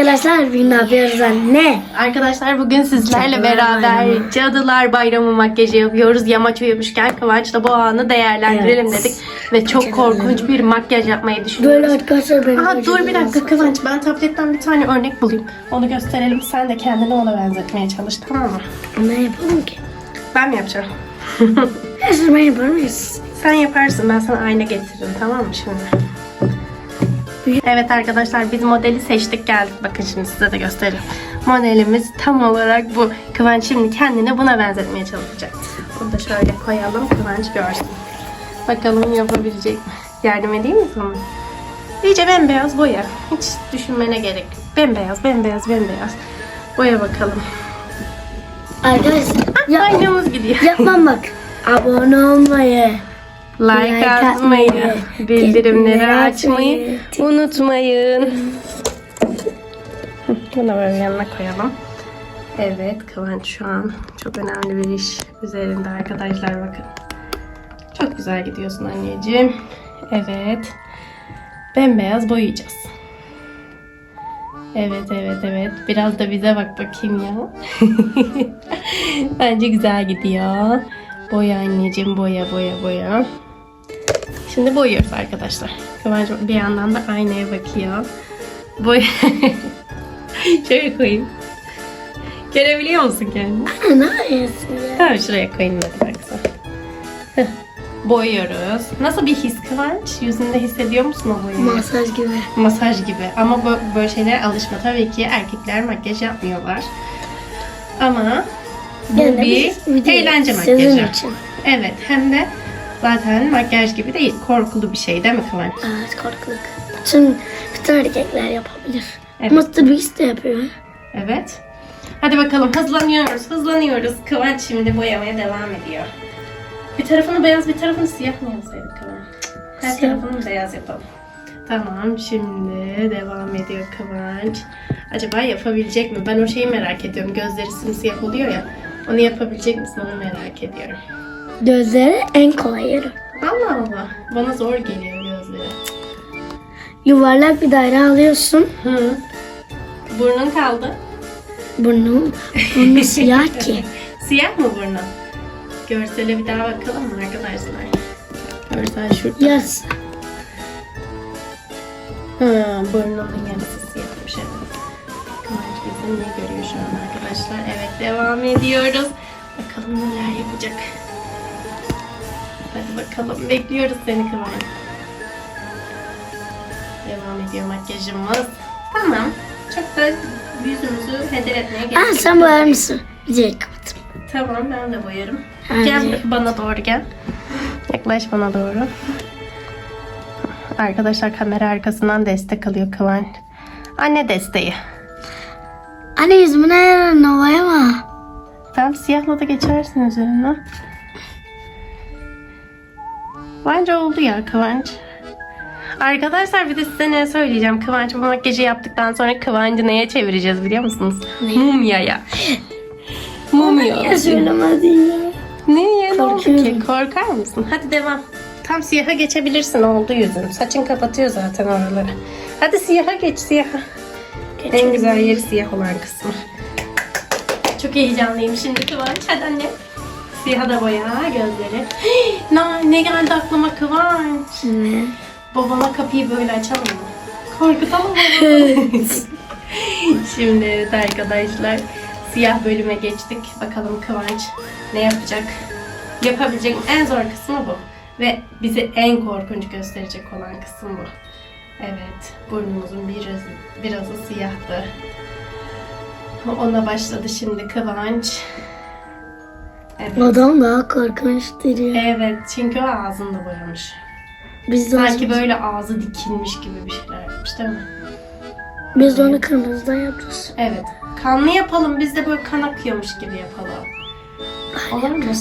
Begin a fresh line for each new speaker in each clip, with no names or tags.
arkadaşlar bugün ne yapıyoruz anne?
Arkadaşlar bugün sizlerle
Cadılar
beraber
Bayramı.
Cadılar Bayramı makyajı yapıyoruz. Yamaç uyumuşken Kıvanç'la bu anı değerlendirelim
Evet.
dedik. Ve çok
Cadılar
korkunç bir makyaj yapmayı düşünüyoruz.
Böyle arkadaşlar benim
Aa, dur bir dakika Kıvanç ben tabletten bir tane örnek bulayım. Onu gösterelim. Sen de kendini ona benzetmeye çalış tamam mı?
Ne yapalım ki?
Ben mi yapacağım?
Nasıl ben yapar mıyız?
Sen yaparsın ben sana ayna getiririm tamam mı şimdi? Evet arkadaşlar biz modeli seçtik geldik. Bakın şimdi size de göstereyim. Modelimiz tam olarak bu. Kıvanç şimdi kendini buna benzetmeye çalışacak. Bunu da şöyle koyalım Kıvanç görsün. Bakalım yapabilecek mi? Yardım edeyim mi sana? İyice bembeyaz boya. Hiç düşünmene gerek yok. Bembeyaz, bembeyaz, bembeyaz. Boya bakalım.
Arkadaşlar
Aynamız gidiyor.
yapmam bak. Abone olmayı.
Like
Like
atmayı,
atmayı,
bildirimleri açmayı. unutmayın. Bunu böyle yanına koyalım. Evet, Kıvanç şu an çok önemli bir iş üzerinde arkadaşlar bakın. Çok güzel gidiyorsun anneciğim. Evet. Bembeyaz boyayacağız. Evet, evet, evet. Biraz da bize bak bakayım ya. Bence güzel gidiyor. Boya anneciğim, boya, boya, boya. Şimdi boyuyoruz arkadaşlar. Kıvanç bir yandan da aynaya bakıyor. Boy Şöyle koyayım. Görebiliyor musun kendini?
Ne yapıyorsun ya?
Tamam şuraya koyayım hadi baksana. Heh, Boyuyoruz. Nasıl bir his Kıvanç? Yüzünde hissediyor musun o boyayı?
Masaj gibi.
Masaj gibi. Ama bu, böyle şeylere alışma. Tabii ki erkekler makyaj yapmıyorlar. Ama bu
Yani
bir
video
eğlence
sizin
makyajı.
için.
Evet hem de zaten makyaj gibi değil. Korkulu bir şey değil mi Kıvanç?
Evet korkuluk. Bütün, bütün erkekler yapabilir.
Evet.
Mr. Beast de yapıyor.
Evet. Hadi bakalım hızlanıyoruz, hızlanıyoruz. Kıvanç şimdi boyamaya devam ediyor. Bir tarafını beyaz, bir tarafını siyah mı yapsaydık Kıvanç? Her
Siyah.
tarafını beyaz yapalım. Tamam, şimdi devam ediyor Kıvanç. Acaba yapabilecek mi? Ben o şeyi merak ediyorum. Gözleri simsiyah oluyor ya. Onu yapabilecek misin? Onu merak ediyorum.
Gözleri en kolay.
Allah Allah. Bana zor geliyor gözleri.
Yuvarlak bir daire alıyorsun.
Hı. Burnun kaldı.
Burnun, burnu siyah ki.
Siyah mı burnun? Görsele bir daha bakalım mı arkadaşlar? Görsel şurada.
Yaz.
Ha, burnunun yarısı siyahmış evet. Kıvanç ne görüyor şu an arkadaşlar? Evet devam ediyoruz. Bakalım neler yapacak. Hadi bakalım bekliyoruz seni Kıvanç. Devam ediyor makyajımız. Tamam. Çok da yüzümüzü heder etmeye gerek
Aa,
yok.
sen boyar mısın? Videoyu kapatın.
Tamam ben de boyarım.
Hadi.
Gel bana doğru gel. Yaklaş bana doğru. Arkadaşlar kamera arkasından destek alıyor Kıvanç. Anne desteği.
Anne yüzümü ne novaya mı?
Tamam siyahla da geçersin üzerine. Bence oldu ya Kıvanç. Arkadaşlar bir de size ne söyleyeceğim. Kıvanç bu makyajı yaptıktan sonra Kıvanç'ı neye çevireceğiz biliyor musunuz? Mumya'ya. Mumya.
Ya söylemedin ya.
Niye? Ne oldu ki? Korkar mısın? Hadi devam. Tam siyaha geçebilirsin oldu yüzün. Saçın kapatıyor zaten oraları. Hadi siyaha geç siyaha. En güzel yeri siyah olan kısmı. Çok heyecanlıyım şimdi Kıvanç. Hadi anne. Siyaha da boya gözleri. ne, ne geldi aklıma Kıvanç?
Ne?
Babama kapıyı böyle açalım mı? Korkutalım mı babamı? Şimdi evet arkadaşlar siyah bölüme geçtik. Bakalım Kıvanç ne yapacak? Yapabilecek mi? En zor kısmı bu. Ve bizi en korkunç gösterecek olan kısım bu. Evet, burnumuzun biraz, birazı siyahtı. Ona başladı şimdi Kıvanç. Evet.
Adam daha korkunçtur ya.
Evet, çünkü o ağzını da boyamış.
Biz de,
Sanki böyle ağzı dikilmiş gibi bir şeyler yapmış değil mi?
biz de onu kırmızıdan yapacağız.
Evet. Kanlı yapalım. Biz de böyle kan akıyormuş gibi yapalım. Olur mu?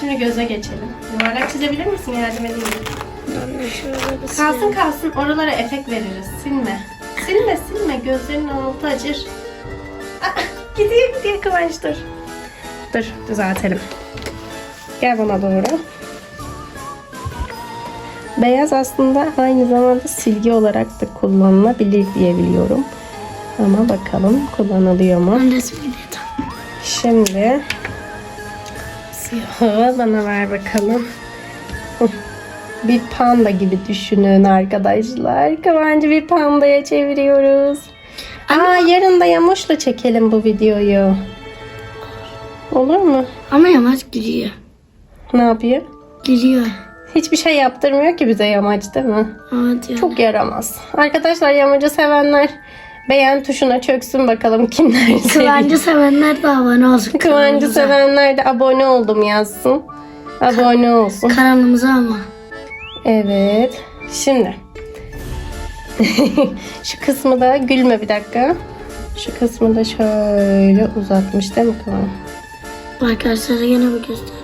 Şimdi göze geçelim. Yuvarlak çizebilir misin? Yardım edeyim. mi? Kalsın kalsın. Oralara efekt veririz. Silme. Silme silme. Gözlerinin altı acır. Ah, gidiyor gidiyor Kıvanç dur. Dur düzeltelim. Gel bana doğru. Beyaz aslında aynı zamanda silgi olarak da kullanılabilir diye biliyorum. Ama bakalım kullanılıyor mu? Şimdi siyahı bana ver bakalım. Bir panda gibi düşünün arkadaşlar. Kıvancı bir pandaya çeviriyoruz. Aa yarın da Yamoş'la çekelim bu videoyu. Olur mu?
Ama yamaç giriyor.
Ne yapıyor?
Giriyor.
Hiçbir şey yaptırmıyor ki bize yamaç değil mi?
Evet ya.
Çok yaramaz. Arkadaşlar yamacı sevenler beğen tuşuna çöksün bakalım kimler.
Kıvancı sevenler de abone olsun.
Kıvancı sevenler de abone oldum yazsın. Abone olsun.
Kanalımıza ama.
Evet. Şimdi. Şu kısmı da gülme bir dakika. Şu kısmı da şöyle uzatmış değil mi Kıvan?
Arkadaşlara yine bir göster.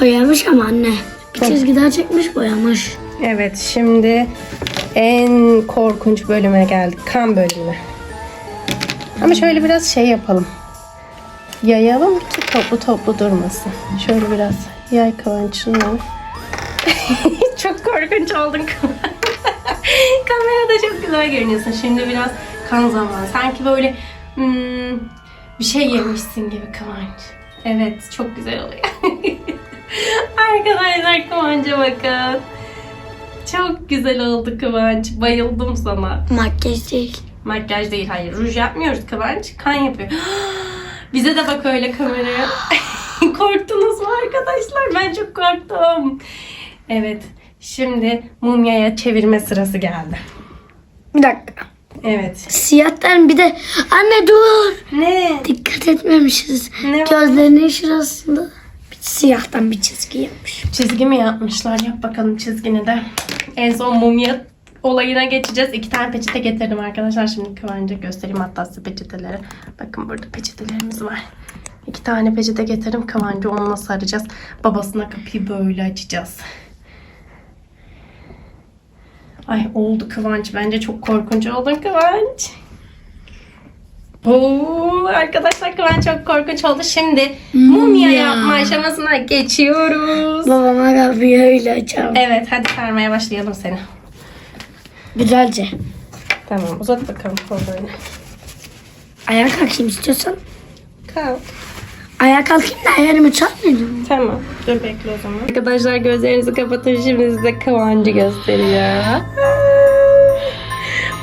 Boyamış ama anne. Bir çizgi daha çekmiş boyamış.
Evet şimdi en korkunç bölüme geldik. Kan bölümü. Ama şöyle biraz şey yapalım. Yayalım ki toplu toplu durmasın. Şöyle biraz yay kıvançını. çok korkunç oldun. Kamerada çok güzel görünüyorsun. Şimdi biraz kan zamanı. Sanki böyle hmm, bir şey yemişsin gibi Kıvanç. Evet çok güzel oluyor. Arkadaşlar Kıvanç'a bakın. Çok güzel oldu Kıvanç. Bayıldım sana.
Makyaj değil.
Makyaj değil hayır. Ruj yapmıyoruz Kıvanç. Kan yapıyor. Bize de bak öyle kameraya. Korktunuz mu arkadaşlar? Ben çok korktum. Evet. Şimdi mumyaya çevirme sırası geldi.
Bir dakika.
Evet.
Siyahtan bir de anne dur.
Ne?
Dikkat etmemişiz.
Ne var?
Gözlerinin şurasında bir siyahtan bir çizgi yapmış.
Çizgi mi yapmışlar? Yap bakalım çizgini de. En son mumya olayına geçeceğiz. İki tane peçete getirdim arkadaşlar. Şimdi Kıvanç'a göstereyim hatta size peçeteleri. Bakın burada peçetelerimiz var. İki tane peçete getirdim. Kıvanç'ı onunla saracağız. Babasına kapıyı böyle açacağız. Ay oldu Kıvanç. Bence çok korkunç oldun Kıvanç. Oo, arkadaşlar Kıvanç çok korkunç oldu. Şimdi mumya
Mumya.
yapma aşamasına geçiyoruz.
Babama kapıyı öyle açalım.
Evet hadi sarmaya başlayalım seni.
Güzelce.
Tamam uzat bakalım kollarını.
Ayağa kalkayım istiyorsan.
Kalk.
Ayağa kalkayım da ayarımı çalmayayım.
Tamam. Dur bekle o zaman. Arkadaşlar gözlerinizi kapatın. Şimdi size Kıvancı gösteriyor.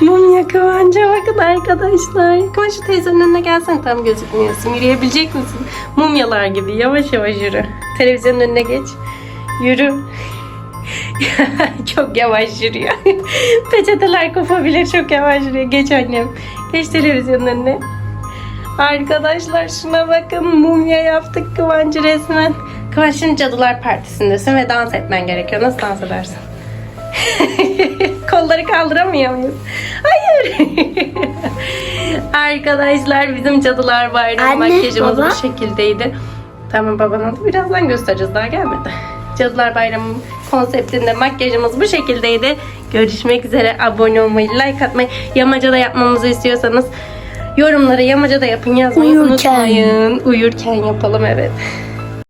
Mumya Kıvanç'a bakın arkadaşlar. Kıvanç şu teyzenin önüne gelsene tam gözükmüyorsun. Yürüyebilecek misin? Mumyalar gibi yavaş yavaş yürü. Televizyonun önüne geç. Yürü. çok yavaş yürüyor. Peçeteler kopabilir çok yavaş yürüyor. Geç annem. Geç televizyonun önüne. Arkadaşlar şuna bakın mumya yaptık Kıvancı resmen. Kıvanç şimdi Cadılar Partisi'ndesin ve dans etmen gerekiyor. Nasıl dans edersin? Kolları kaldıramıyor muyuz? Hayır. Arkadaşlar bizim Cadılar Bayramı
Anne,
makyajımız
baba.
bu şekildeydi. Tamam babana da birazdan göstereceğiz daha gelmedi. Cadılar Bayramı konseptinde makyajımız bu şekildeydi. Görüşmek üzere. Abone olmayı, like atmayı, yamacada yapmamızı istiyorsanız yorumlara yamacada yapın yazmayı
Uyurken.
unutmayın. Uyurken yapalım evet.